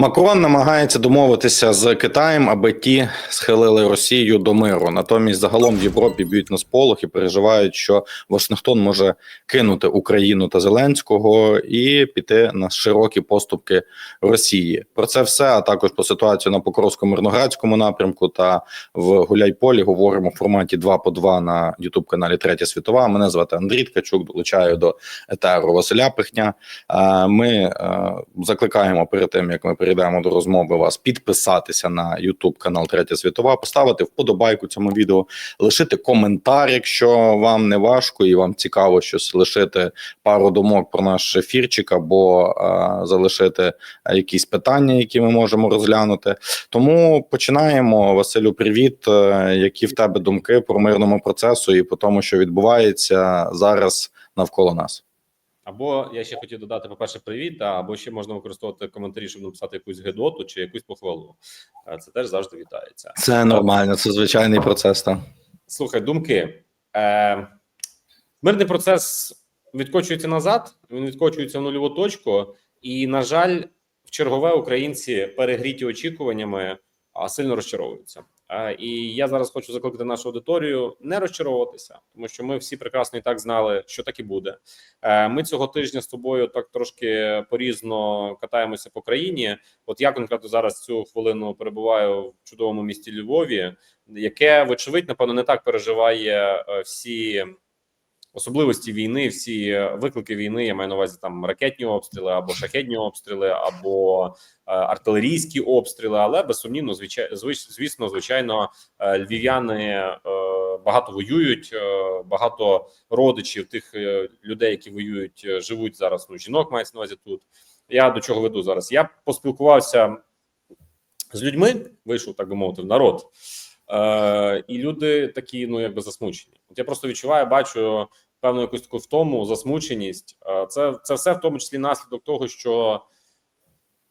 Макрон намагається домовитися з Китаєм, аби ті схилили Росію до миру. Натомість, загалом в Європі б'ють на сполох і переживають, що Вашингтон може кинути Україну та Зеленського і піти на широкі поступки Росії. Про це все, а також про ситуацію на Покровсько-Мирноградському напрямку та в Гуляйполі говоримо в форматі 2 по 2 на Ютуб каналі Третя Світова. Мене звати Андрій Ткачук. Долучаю до етеру Василя Пихня. Ми е, закликаємо перед тим, як ми перейдемо до розмови, вас підписатися на YouTube канал Третя Світова, поставити вподобайку цьому відео, лишити коментар, якщо вам не важко і вам цікаво щось лишити пару думок про наш ефірчик, або е, залишити е, якісь питання, які ми можемо розглянути. Тому починаємо. Василю, привіт. Е, Які в тебе думки про мирному процесу і по тому, що відбувається зараз навколо нас? Або я ще хотів додати, по-перше, привіт, да, або ще можна використовувати коментарі, щоб написати якусь гедоту чи якусь похвалу. Е, Це теж завжди вітається. Це нормально, це звичайний процес. Там. Слухай, думки. Е, мирний процес відкочується назад, він відкочується в нульову точку, і, на жаль, в чергове українці перегріті очікуваннями, а сильно розчаровуються. Е, і я зараз хочу закликати нашу аудиторію не розчаровуватися, тому що ми всі прекрасно і так знали, що так і буде. Е, Ми цього тижня з тобою так трошки порізно катаємося по країні. От я конкретно зараз цю хвилину перебуваю в чудовому місті Львові, яке, вочевидь, напевно, не так переживає е, всі особливості війни, всі виклики війни. Я маю на увазі там ракетні обстріли або шахетні обстріли, або е, артилерійські обстріли. Але безсумнівно, звичай, звич- звісно, звичайно, е, львів'яни е, багато воюють, е, багато родичів тих е, людей, які воюють, е, живуть зараз. Ну, жінок мається на увазі тут. Я до чого веду зараз? Я поспілкувався з людьми, вийшов, так би мовити, в народ. Е, і люди такі, ну якби засмучені. От я просто відчуваю, бачу певну якусь таку втому, засмученість. Е, це, це все в тому числі наслідок того, що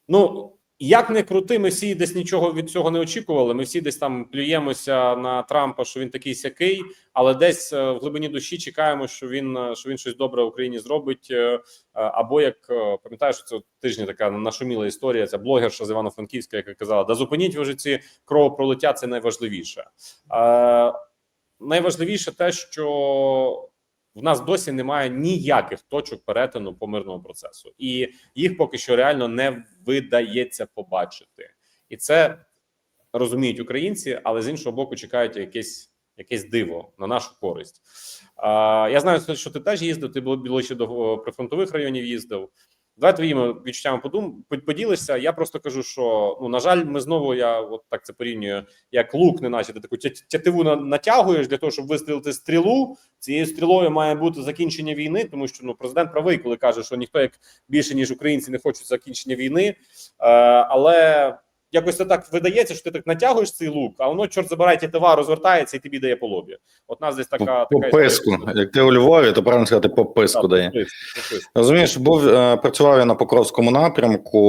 ну як не крути, ми всі десь нічого від цього не очікували. Ми всі десь там плюємося на Трампа, що він такий сякий, але десь е, в глибині душі чекаємо, що він е, що він щось добре в Україні зробить. е, Або як пам'ятаєш, це тижні така нашуміла історія. Ця блогерша з Івано-Франківська, яка казала: да зупиніть вже ці кровопролиття, це найважливіше. Найважливіше те, що в нас досі немає ніяких точок перетину по мирному процесу, і їх поки що реально не видається побачити, і це розуміють українці, але з іншого боку, чекають якесь якесь диво на нашу користь. А, я знаю, що ти теж їздив. Ти було більше до прифронтових районів їздив. Давай твоїми відчуттями подум поділишся. Я просто кажу, що ну на жаль, ми знову я от так це порівнюю, як лук, не наче ти таку тятиву на- натягуєш для того, щоб вистрілити стрілу. Цією стрілою має бути закінчення війни, тому що ну президент правий, коли каже, що ніхто як більше ніж українці не хочуть закінчення війни. Е, але якось це так видається, що ти так натягуєш цей лук, а воно чорт забирай товар, розвертається і тобі дає по лобі. От нас десь така По така писку. Як ти у Львові, то правильно сказати, по писку Так, дає. по писку, по писку. Розумієш, був е, працював я на Покровському напрямку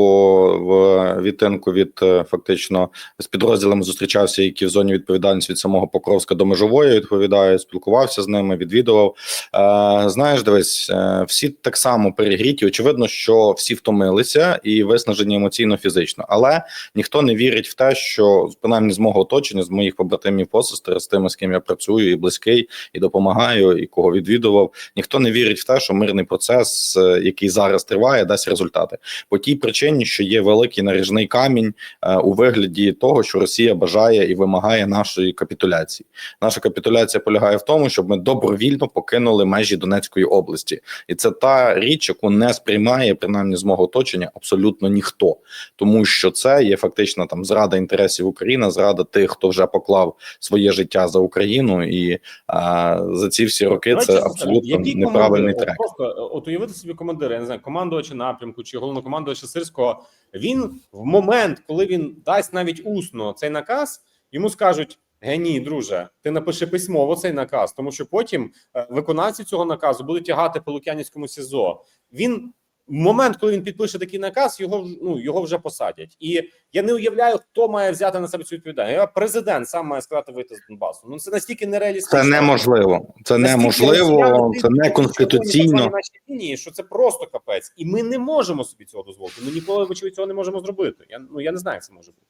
в відтинку від е, фактично з підрозділами зустрічався, які в зоні відповідальності від самого Покровська до межової відповідаю, спілкувався з ними, відвідував. Е, знаєш, дивись, всі так само перегріті. Очевидно, що всі втомилися і виснажені емоційно фізично, але ніхто не вірить в те, що принаймні з мого оточення, з моїх побратимів посестер, з тими, з ким я працюю, і близький, і допомагаю, і кого відвідував. Ніхто не вірить в те, що мирний процес, е, який зараз триває, дасть результати по тій причині, що є великий наріжний камінь е, у вигляді того, що Росія бажає і вимагає нашої капітуляції. Наша капітуляція полягає в тому, щоб ми добровільно покинули межі Донецької області, і це та річ, яку не сприймає принаймні з мого оточення абсолютно ніхто, тому що це є фактично там зрада інтересів України, зрада тих, хто вже поклав своє життя за Україну, і а, за ці всі роки Давай це абсолютно неправильний трек. Просто от уявити собі командира, я не знаю, командувача напрямку чи головнокомандувача Сирського. Він в момент, коли він дасть навіть усно цей наказ, йому скажуть: Геній, друже, ти напиши письмово цей наказ, тому що потім е, виконавці цього наказу будуть тягати по Лук'янівському СІЗО. Він момент, коли він підпише такий наказ, його в- ну його вже посадять. І я не уявляю, хто має взяти на себе цю відповідальність. Я- Президент сам має сказати вийти з Донбасу. Ну це настільки нереалістично. Це неможливо. Це неможливо, це не конституційно. на нашій лінії, що це просто капець, і ми не можемо собі цього дозволити. Ми ніколи вочевидь цього не можемо зробити. Я ну я не знаю, як це може бути.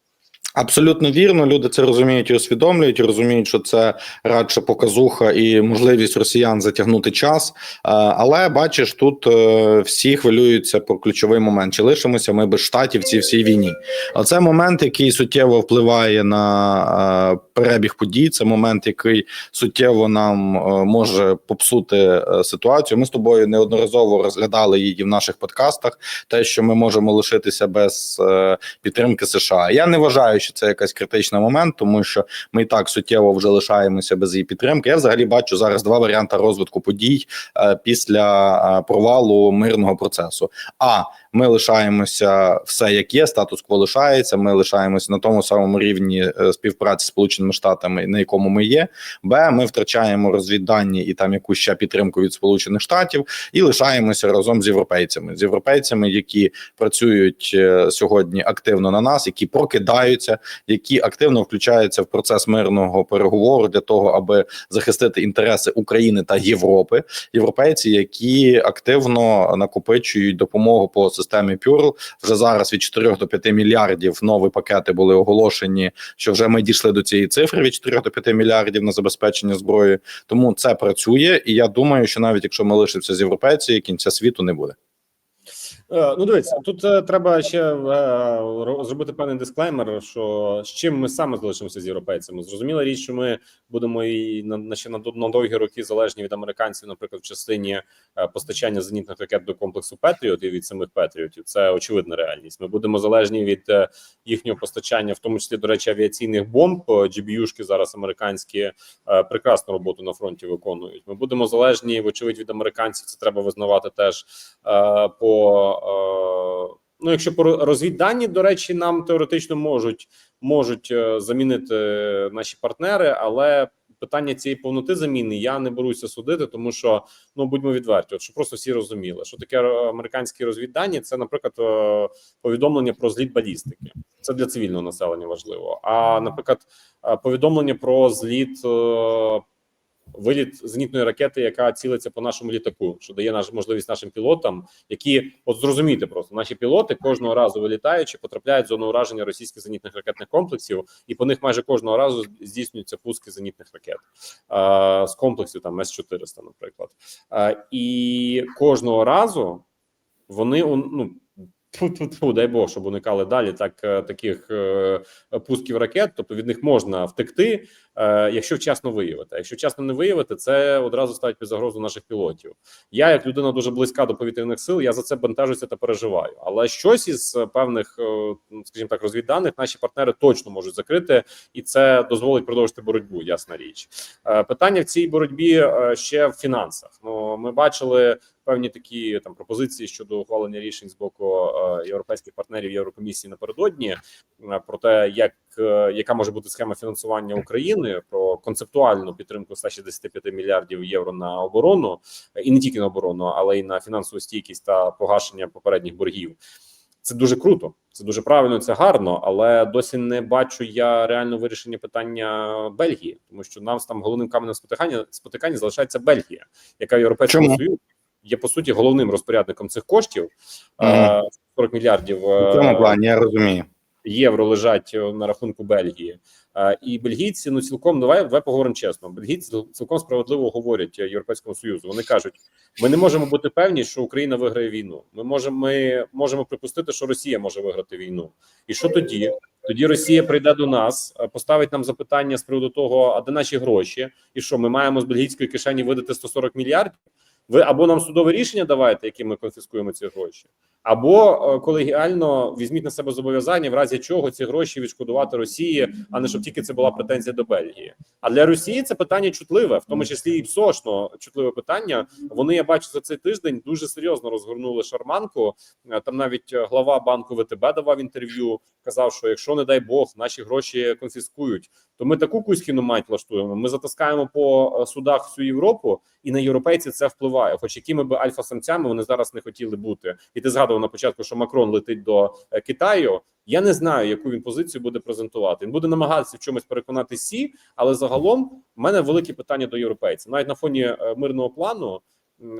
Абсолютно вірно. Люди це розуміють і усвідомлюють, розуміють, що це радше показуха і можливість росіян затягнути час. Е, Але бачиш, тут е, всі хвилюються про ключовий момент: чи лишимося ми без штатів в цій всій війні? А це момент, який суттєво впливає на е, перебіг подій. Це момент, який суттєво нам е, може попсути е, ситуацію. Ми з тобою неодноразово розглядали її в наших подкастах. Те, що ми можемо лишитися без е, підтримки США. Я не вважаю, що це якась критичний момент, тому що ми і так суттєво вже лишаємося без її підтримки. Я взагалі бачу зараз два варіанти розвитку подій після провалу мирного процесу. А ми лишаємося все як є, статус-кво лишається. Ми лишаємося на тому самому рівні співпраці з Сполученими Штатами, на якому ми є. Б, ми втрачаємо розвіддані і там якусь ще підтримку від Сполучених Штатів, і лишаємося разом з європейцями, з європейцями, які працюють е, сьогодні активно на нас, які прокидаються, які активно включаються в процес мирного переговору для того, аби захистити інтереси України та Європи. Європейці, які активно накопичують допомогу по системі Пюрл. Вже зараз від 4 до 5 мільярдів нові пакети були оголошені. Що вже ми дійшли до цієї цифри від 4 до 5 мільярдів на забезпечення зброї. Тому це працює, і я думаю, що навіть якщо ми лишимося з європейців, кінця світу не буде. Е, Ну, дивіться, тут е, треба ще е, зробити певний дисклеймер, що з чим ми саме залишимося з європейцями. Зрозуміла річ, що ми будемо і на, ще на, довгі роки залежні від американців, наприклад, в частині постачання зенітних ракет до комплексу Петріот і від самих Петріотів. Це очевидна реальність. Ми будемо залежні від їхнього постачання, в тому числі до речі, авіаційних бомб. GBU-шки зараз американські прекрасну роботу на фронті виконують. Ми будемо залежні, вочевидь, від американців. Це треба визнавати теж по. Е, Ну, якщо по розвіддані, до речі, нам теоретично можуть можуть е, замінити наші партнери, але питання цієї повноти заміни я не беруся судити, тому що ну будьмо відверті, от щоб просто всі розуміли, що таке американські розвіддані. Це, наприклад, е, повідомлення про зліт балістики. Це для цивільного населення важливо. А наприклад, повідомлення про зліт. Виліт зенітної ракети, яка цілиться по нашому літаку, що дає наш можливість нашим пілотам, які от зрозуміти просто наші пілоти кожного разу вилітаючи, потрапляють в зону ураження російських зенітних ракетних комплексів, і по них майже кожного разу здійснюються пуски зенітних ракет а, з комплексів там С 400 наприклад. А, і кожного разу вони он- ну. Тьфу-тьфу-тьфу, дай Бог, щоб уникали далі так е, таких е, пусків ракет. Тобто від них можна втекти, якщо вчасно виявити. Якщо вчасно не виявити, це одразу ставить під загрозу наших пілотів. Я, як людина дуже близька до повітряних сил, я за це бентежуся та переживаю. Але щось із е, певних, е, скажімо так, розвідданих наші партнери точно можуть закрити, і це дозволить продовжити боротьбу. Ясна річ. Е, Питання в цій боротьбі е, ще в фінансах. Ну ми бачили певні такі там пропозиції щодо ухвалення рішень з боку е, європейських партнерів Єврокомісії напередодні е, про те, як е, яка може бути схема фінансування України про концептуальну підтримку 165 мільярдів євро на оборону, е, і не тільки на оборону, але й на фінансову стійкість та погашення попередніх боргів. Це дуже круто, це дуже правильно, це гарно, але досі не бачу я реально вирішення питання Бельгії, тому що нам там головним каменем спотикання спотикання залишається Бельгія, яка в Європейському? Союзі є по суті головним розпорядником цих коштів. Мгм. Е, 40 мільярдів В цьому е, плані я розумію. Євро лежать е, на рахунку Бельгії. Е, І бельгійці, ну цілком давай, давай поговоримо чесно. Бельгійці цілком справедливо говорять е, Європейському Союзу. Вони кажуть: ми не можемо бути певні, що Україна виграє війну. Ми можемо, ми можемо припустити, що Росія може виграти війну. І що тоді? Тоді Росія прийде до нас, поставить нам запитання з приводу того, а де наші гроші, і що ми маємо з бельгійської кишені видати 140 мільярдів. Ви або нам судове рішення давайте, яким ми конфіскуємо ці гроші, або е, колегіально візьміть на себе зобов'язання, в разі чого ці гроші відшкодувати Росії, а не щоб тільки це була претензія до Бельгії. А для Росії це питання чутливе, в тому числі і ПСОшно чутливе питання. Вони я бачу за цей тиждень дуже серйозно розгорнули шарманку. Е, Там навіть е, глава банку ВТБ давав інтерв'ю, казав, що якщо не дай Бог наші гроші конфіскують, то ми таку кузькіну мать влаштуємо. Ми затаскаємо по судах всю Європу, і на європейців це впливає. Відчуваю, хоч якими би альфа-самцями вони зараз не хотіли бути. І ти згадував на початку, що Макрон летить до е, Китаю. Я не знаю, яку він позицію буде презентувати. Він буде намагатися в чомусь переконати сі, але загалом в мене великі питання до європейців. Навіть на фоні е, мирного плану.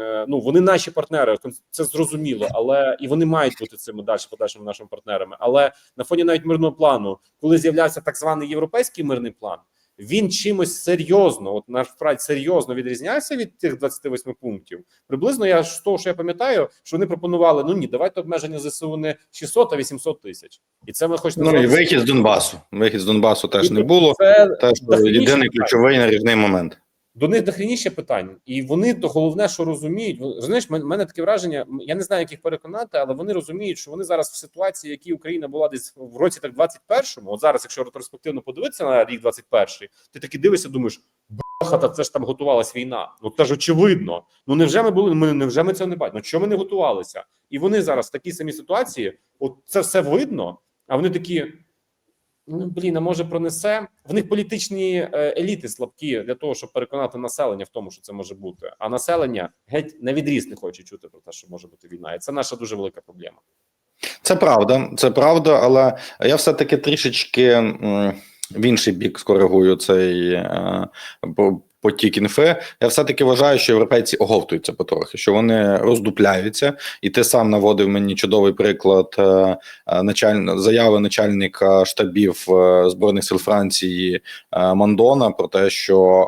е, Ну, вони наші партнери, це зрозуміло, але і вони мають бути цими далі подальшими нашими партнерами. Але на фоні навіть мирного плану, коли з'являвся так званий європейський мирний план, він чимось серйозно, от насправді серйозно відрізнявся від тих 28 пунктів. Приблизно я ж з того, що я пам'ятаю, що вони пропонували: ну ні, давайте обмеження ЗСУ не 600, а 800 тисяч, і це ми хоч Ну і вихід з Донбасу. Вихід з Донбасу теж не було. Це Теж єдиний ключовий наріжний момент. До них дохрініше питань, і вони то головне, що розуміють. Знаєш, мен- мене таке враження. Я не знаю, як їх переконати, але вони розуміють, що вони зараз в ситуації, в якій Україна була десь в році так 21-му. От зараз, якщо ретроспективно подивитися на рік 21-й, ти таки дивишся, думаєш, бляха, це ж там готувалась війна. Ну це ж очевидно. Ну невже ми були? Ми невже ми це не бачимо? Ну чому ми не готувалися? І вони зараз в такій самій ситуації. От це все видно. А вони такі. Ну блін, а може пронесе в них політичні е, еліти слабкі для того, щоб переконати населення в тому, що це може бути. А населення геть на відріз не хоче чути про те, що може бути війна, і це наша дуже велика проблема. Це правда, це правда, але я все-таки трішечки в інший бік скоригую цей е, потік інфи. Я все-таки вважаю, що європейці оговтуються потрохи, що вони роздупляються, і ти сам наводив мені чудовий приклад е, е, началь... заяви начальника штабів е, збройних сил Франції Мандона про те, що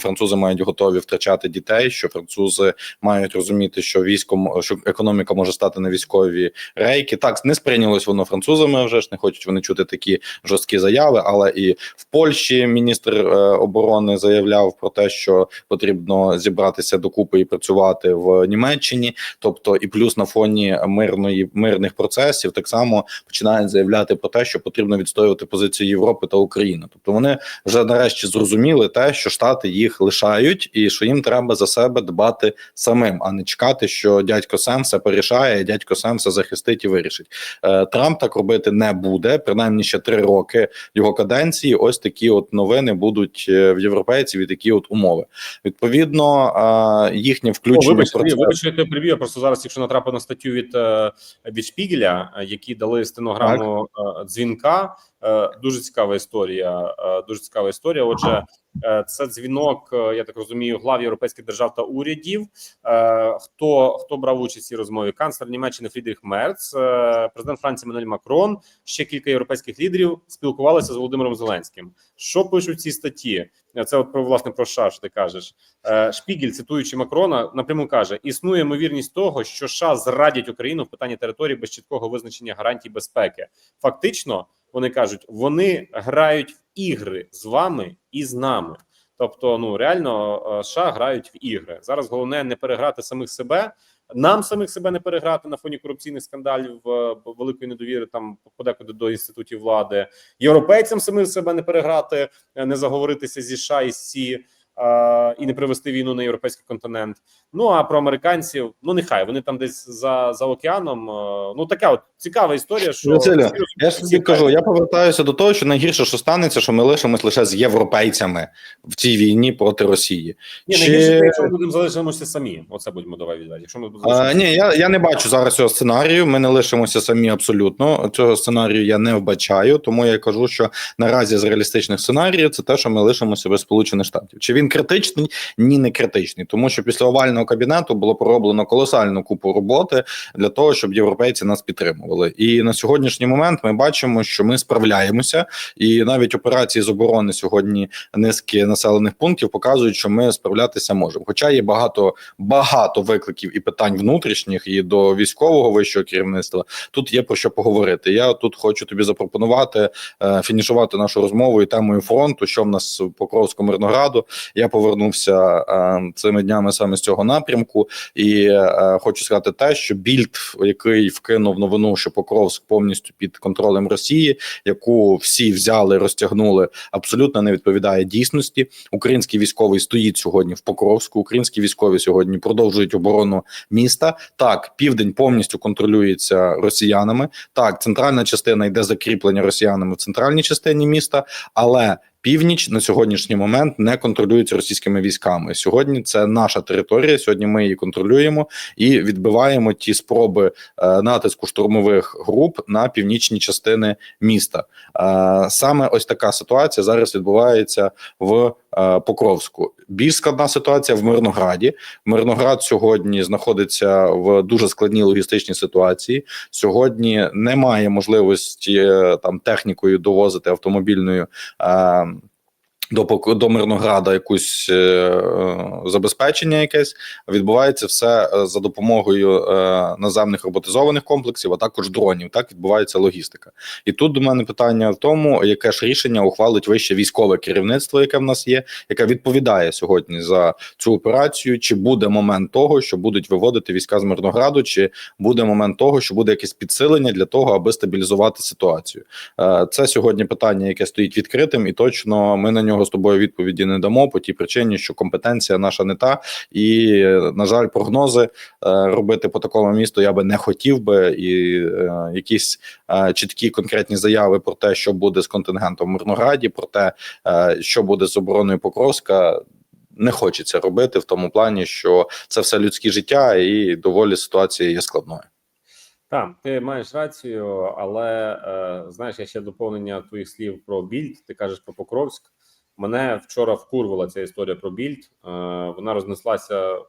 французи мають готові втрачати дітей, що французи мають розуміти, що військо м- що економіка може стати на військові рейки. Так не сприйнялось воно французами. Вже ж не хочуть вони чути такі жорсткі заяви. Але і в Польщі міністр оборони заявляв про те, що потрібно зібратися докупи і працювати в Німеччині. Тобто, і плюс на фоні мирної мирних процесів так само починають заявляти про те, що потрібно відстоювати позицію Європи та України. Тобто вони вже нарешті зрозуміли те, що штати їх лишають, і що їм треба за себе дбати самим, а не чекати, що дядько Сем все порішає, дядько Сем все захистить і вирішить. Е, Трамп так робити не буде. Принаймні ще три роки його каденції. Ось такі от новини будуть е, в європейців і такі от умови. Відповідно, е, їхнє О, включення вибач, в процес- вибачте, я привів. Я просто зараз, якщо натрапив на статтю від, е, від Шпігеля, е, які дали стенограму так. дзвінка. Е, Дуже цікава історія. е, Дуже цікава історія. Отже, е, це дзвінок, я так розумію, глав європейських держав та урядів. Хто хто брав участь у цій розмові? Канцлер Німеччини Фрідріх Мерц, президент Франції Мануель Макрон, ще кілька європейських лідерів спілкувалися з Володимиром Зеленським. Що пишуть в цій статті? Це от про власне про США, що ти кажеш. Шпігель, цитуючи Макрона, напряму каже: існує ймовірність того, що США зрадять Україну в питанні території без чіткого визначення гарантій безпеки. Фактично, вони кажуть, вони грають в ігри з вами і з нами. Тобто, ну реально е, США грають в ігри. Зараз головне не переграти самих себе. Нам самих себе не переграти на фоні корупційних скандалів, е, великої недовіри там подекуди до інститутів влади, європейцям самих себе не переграти, е, не заговоритися зі США і СІ і не привести війну на європейський континент. Ну а про американців, ну нехай вони там десь за, за океаном. Ну така от цікава історія. Що Василю, Я ж тобі кажу, я повертаюся до того, що найгірше, що станеться, що ми лишимось лише з європейцями в цій війні проти Росії. Ні, Чи- найгірше, якщо ми будемо залишимося самі. Оце будемо давай віддати. Якщо ми будемо А, ні, я, я не бачу зараз цього сценарію. Ми не лишимося самі абсолютно. Цього сценарію я не вбачаю, тому я кажу, що наразі з реалістичних сценаріїв це те, що ми лишимося без Сполучених Штатів. Чи він критичний? Ні, не критичний, тому що після овального кабінету було пороблено колосальну купу роботи для того, щоб європейці нас підтримували. І на сьогоднішній момент ми бачимо, що ми справляємося, і навіть операції з оборони сьогодні низки населених пунктів показують, що ми справлятися можемо. Хоча є багато багато викликів і питань внутрішніх і до військового вищого керівництва. Тут є про що поговорити. Я тут хочу тобі запропонувати е, фінішувати нашу розмову і темою фронту, що в нас в Покровському Мирнограду. Я повернувся е, цими днями саме з цього напрямку, і е, хочу сказати те, що більд, який вкинув новину, що Покровськ повністю під контролем Росії, яку всі взяли, розтягнули, абсолютно не відповідає дійсності. Український військовий стоїть сьогодні в Покровську. Українські військові сьогодні продовжують оборону міста. Так, південь повністю контролюється росіянами. Так, центральна частина йде закріплення росіянами в центральній частині міста, але Північ на сьогоднішній момент не контролюється російськими військами. Сьогодні це наша територія. Сьогодні ми її контролюємо і відбиваємо ті спроби е, натиску штурмових груп на північні частини міста. Е, Саме ось така ситуація зараз відбувається в Покровську. Більш складна ситуація в Мирнограді. Мирноград сьогодні знаходиться в дуже складній логістичній ситуації. Сьогодні немає можливості е, там технікою довозити автомобільною. До до Мирнограда якусь е, забезпечення, якесь відбувається все е, за допомогою е, наземних роботизованих комплексів, а також дронів. Так відбувається логістика. І тут до мене питання в тому, яке ж рішення ухвалить вище військове керівництво, яке в нас є, яке відповідає сьогодні за цю операцію. Чи буде момент того, що будуть виводити війська з Мирнограду, чи буде момент того, що буде якесь підсилення для того, аби стабілізувати ситуацію? Е, Це сьогодні питання, яке стоїть відкритим, і точно ми на нього з тобою відповіді не дамо по тій причині, що компетенція наша не та, і на жаль, прогнози е, робити по такому місту я би не хотів би, і е, якісь е, чіткі конкретні заяви про те, що буде з контингентом в Мирнограді, про те, що буде з обороною Покровська. Не хочеться робити в тому плані, що це все людське життя, і доволі ситуація є складною. Так, ти маєш рацію, але е, знаєш, я ще доповнення твоїх слів про більд. Ти кажеш про Покровськ. Мене вчора вкурвала ця історія про більд. Е, вона рознеслася е,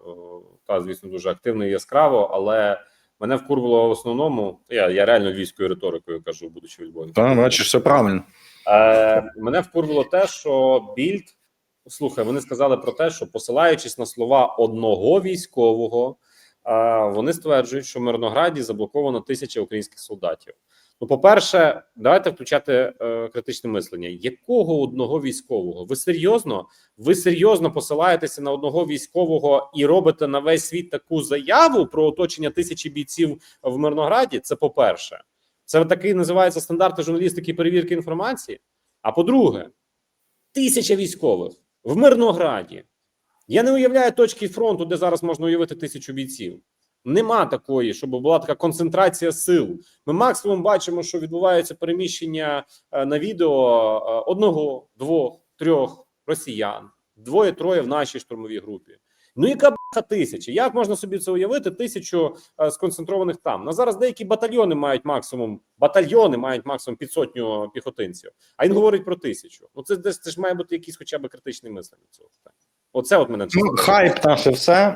та, звісно, дуже активно і яскраво, але мене вкурвало в основному. Я, я реально львівською риторикою кажу, будучи в Львові. Та бачиш, все правильно. Е, мене вкурвало те, що більд слухай, вони сказали про те, що посилаючись на слова одного військового, вони стверджують, що в Мирнограді заблоковано тисяча українських солдатів. Ну, по-перше, давайте включати е, критичне мислення. Якого одного військового? Ви серйозно? Ви серйозно посилаєтеся на одного військового і робите на весь світ таку заяву про оточення тисячі бійців в Мирнограді? Це по-перше, це такий називається стандарти журналістики перевірки інформації. А по-друге, тисяча військових в Мирнограді. Я не уявляю точки фронту, де зараз можна уявити тисячу бійців. Нема такої, щоб була така концентрація сил. Ми максимум бачимо, що відбувається переміщення е, на відео е, одного, двох, трьох росіян, двоє-троє в нашій штурмовій групі. Ну яка баха тисяча? Як можна собі це уявити? Тисячу е, сконцентрованих там. На зараз деякі батальйони мають максимум, батальйони мають максимум під сотню піхотинців. А він говорить про тисячу. Ну це це ж має бути якийсь хоча б критичний мислення цього. Оце от мене Ну, хайп наше все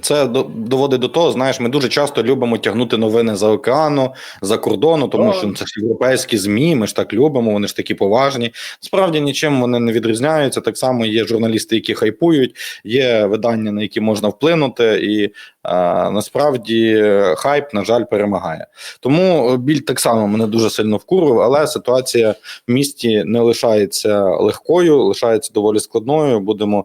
це до- доводить до того. Знаєш, ми дуже часто любимо тягнути новини за океану, за кордону, тому що це ж європейські змі. Ми ж так любимо. Вони ж такі поважні. Справді нічим вони не відрізняються. Так само є журналісти, які хайпують, є видання, на які можна вплинути, і а, насправді хайп, на жаль, перемагає. Тому біль так само мене дуже сильно вкурив, але ситуація в місті не лишається легкою, лишається доволі складною. Будемо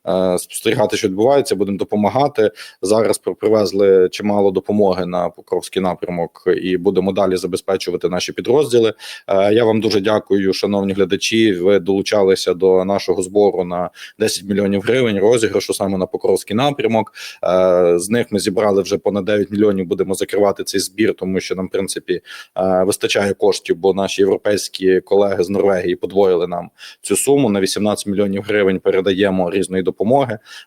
спостерігати, що відбувається, будемо допомагати. Зараз при- привезли чимало допомоги на Покровський напрямок, і будемо далі забезпечувати наші підрозділи. Е, Я вам дуже дякую, шановні глядачі. Ви долучалися до нашого збору на 10 мільйонів гривень розіграшу саме на Покровський напрямок. Е, З них ми зібрали вже понад 9 мільйонів. Будемо закривати цей збір, тому що нам, в принципі, е, вистачає коштів, бо наші європейські колеги з Норвегії подвоїли нам цю суму на 18 мільйонів гривень. Передаємо різної допомоги.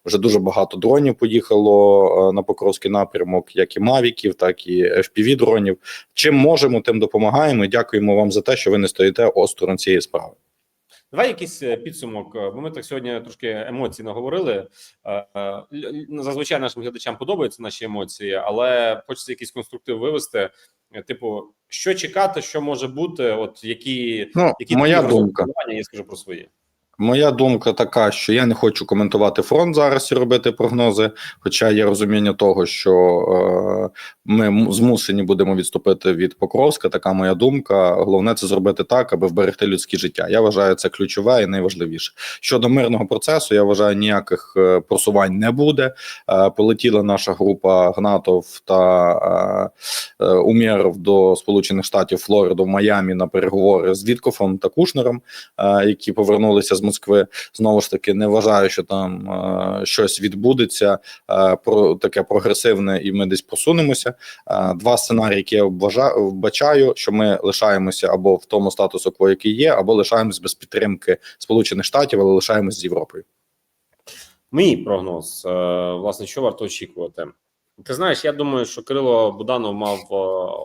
Вже дуже багато дронів поїхало е, на Покровський напрямок, як і мавіків, так і fpv дронів. Чим можемо, тим допомагаємо. І Дякуємо вам за те, що ви не стоїте осторонь цієї справи. Давай якийсь е, підсумок, е, бо ми так сьогодні трошки емоцій наговорили. Зазвичай нашим глядачам подобаються наші емоції, але хочеться якийсь конструктив вивести. Типу, що чекати, що може бути, от які, Ну, які моя думка. я скажу про свої. Моя думка така, що я не хочу коментувати фронт зараз і робити прогнози. Хоча є розуміння того, що е, ми змушені будемо відступити від Покровська. Така моя думка. Головне це зробити так, аби вберегти людське життя. Я вважаю це ключове і найважливіше. Щодо мирного процесу, я вважаю, ніяких е, просувань не буде. Е, полетіла наша група Гнатов та е, е, Умєров до Сполучених Штатів Флориду в Майамі на переговори з Віткофом та Кушнером, е, які повернулися з Москви. Знову ж таки, не вважаю, що там е, щось відбудеться е, про таке прогресивне, і ми десь посунемося. Е, два сценарії, які я вважаю, вбачаю, що ми лишаємося або в тому статусу, кво, який є, або лишаємось без підтримки Сполучених Штатів, але лишаємось з Європою. Мій прогноз, е, власне, що варто очікувати. Ти знаєш, я думаю, що Кирило Буданов мав е,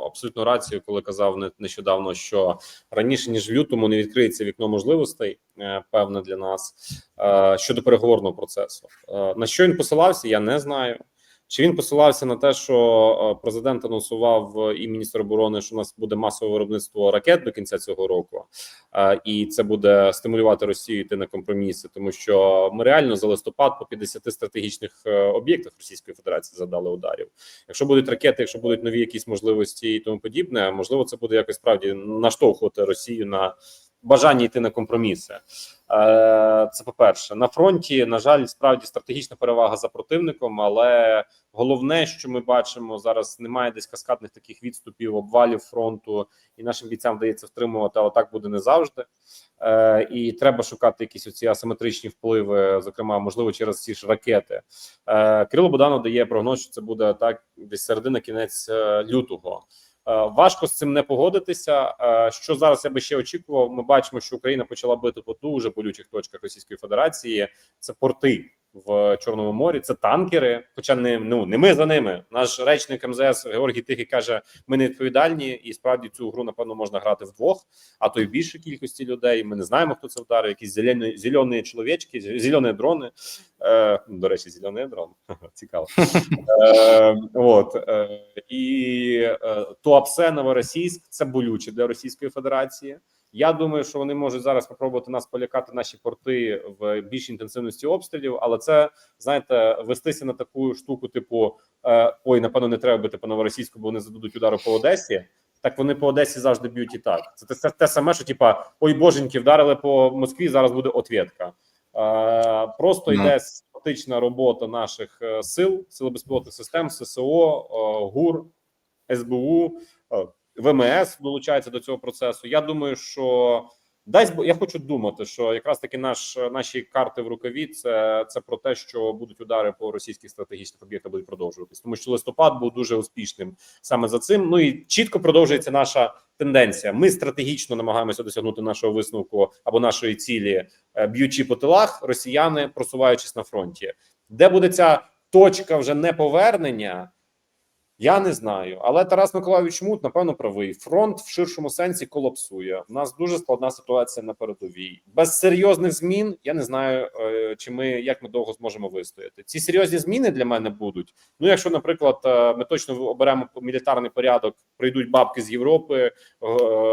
абсолютно рацію, коли казав не- нещодавно, що раніше ніж в лютому не відкриється вікно можливостей, е, певне для нас е, щодо переговорного процесу. На що він посилався, я не знаю. Чи він посилався на те, що е, президент анонсував е, і міністр оборони, що у нас буде масове виробництво ракет до кінця цього року, Е, і це буде стимулювати Росію йти на компроміси, тому що ми реально за листопад по 50 стратегічних об'єктах Російської Федерації задали ударів. Якщо будуть ракети, якщо будуть нові якісь можливості і тому подібне, можливо, це буде якось справді наштовхувати Росію на бажання йти на компроміси. Е, Це по перше, на фронті. На жаль, справді стратегічна перевага за противником, але головне, що ми бачимо зараз, немає десь каскадних таких відступів, обвалів фронту, і нашим бійцям вдається втримувати. Але так буде не завжди. Е, І треба шукати якісь оці асиметричні впливи, зокрема, можливо, через ці ж ракети. Е, Кирило Буданов дає прогноз, що це буде так десь середина кінець е, лютого. Е, Важко з цим не погодитися. Е, Що зараз я би ще очікував? Ми бачимо, що Україна почала бити по дуже болючих точках Російської Федерації. Це порти в Чорному морі, це танкери. Хоча не ну не ми за ними. Наш речник МЗС Георгій Тихий каже: ми не відповідальні, і справді цю гру напевно можна грати вдвох, а то й в більшій кількості людей. Ми не знаємо, хто це вдарив. Якісь зелені зелені чоловічки, зелені дрони. Е, до речі, зелений дрон. Цікаво. Е, е, і е, Туапсе, Новоросійськ це болюче для Російської Федерації. Я думаю, що вони можуть зараз спробувати нас полякати наші порти в більш інтенсивності обстрілів, але це знаєте, вестися на таку штуку, типу е, ой, напевно, не треба бити по новоросійську, бо вони зададуть удару по Одесі. Так вони по Одесі завжди б'ють і так. Це те, те, саме, що типа ой, боженьки, вдарили по Москві. Зараз буде ответка. Е, просто Ну. йде систематична робота наших е, сил, сил безпілотних систем, ССО, е, ГУР, СБУ, ВМС долучається до цього процесу. Я думаю, що дасть Бо- я хочу думати, що якраз таки наш наші карти в рукаві це, це про те, що будуть удари по російських стратегічних об'єктах будуть продовжуватись, тому що листопад був дуже успішним саме за цим. Ну і чітко продовжується наша тенденція. Ми стратегічно намагаємося досягнути нашого висновку або нашої цілі, е, б'ючи по тилах, росіяни просуваючись на фронті. Де буде ця точка вже неповернення? Я не знаю, але Тарас Миколайович Мут напевно правий. Фронт в ширшому сенсі колапсує. У нас дуже складна ситуація на передовій. Без серйозних змін я не знаю, е, чи ми як ми довго зможемо вистояти. Ці серйозні зміни для мене будуть. Ну, якщо, наприклад, е, ми точно оберемо мілітарний порядок, прийдуть бабки з Європи, е,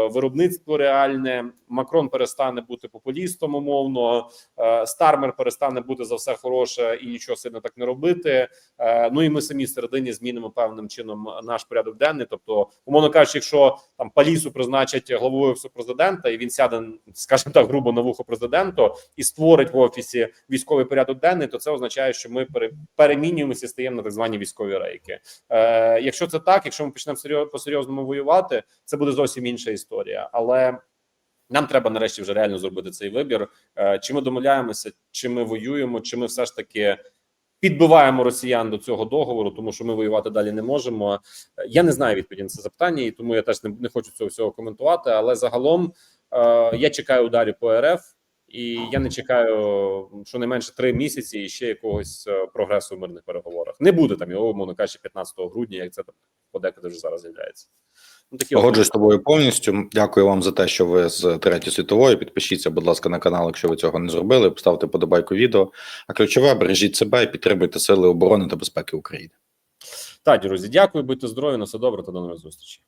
виробництво реальне. Макрон перестане бути популістом, умовно. Стармер перестане бути за все хороше і нічого сильно так не робити. Ну і ми самі всередині змінимо певним чином наш порядок денний. Тобто, умовно кажучи, якщо там Палісу призначать главою офісу президента, і він сяде, скажімо так, грубо на вухо президенту і створить в офісі військовий порядок денний, то це означає, що ми пере, перемінюємося і стаємо на так звані військові рейки. Е, Якщо це так, якщо ми почнемо серйоз, по серйозному воювати, це буде зовсім інша історія. Але нам треба нарешті вже реально зробити цей вибір. Е, Чи ми домовляємося, чи ми воюємо, чи ми все ж таки підбиваємо росіян до цього договору, тому що ми воювати далі не можемо. Я не знаю відповіді на це запитання, і тому я теж не, не хочу цього всього коментувати. Але загалом е, я чекаю ударів по РФ, і я не чекаю щонайменше три місяці і ще якогось е, прогресу в мирних переговорах. Не буде там його, мовно кажучи, 15 грудня, як це там подекуди вже зараз з'являється. Ну такі Погоджуюсь з тобою повністю. Дякую вам за те, що ви з третьої світової. Підпишіться, будь ласка, на канал, якщо ви цього не зробили. Поставте подобайку відео. А ключове бережіть себе і підтримуйте сили оборони та безпеки України. Так, друзі, дякую, будьте здорові, на все добре та до нових зустрічей.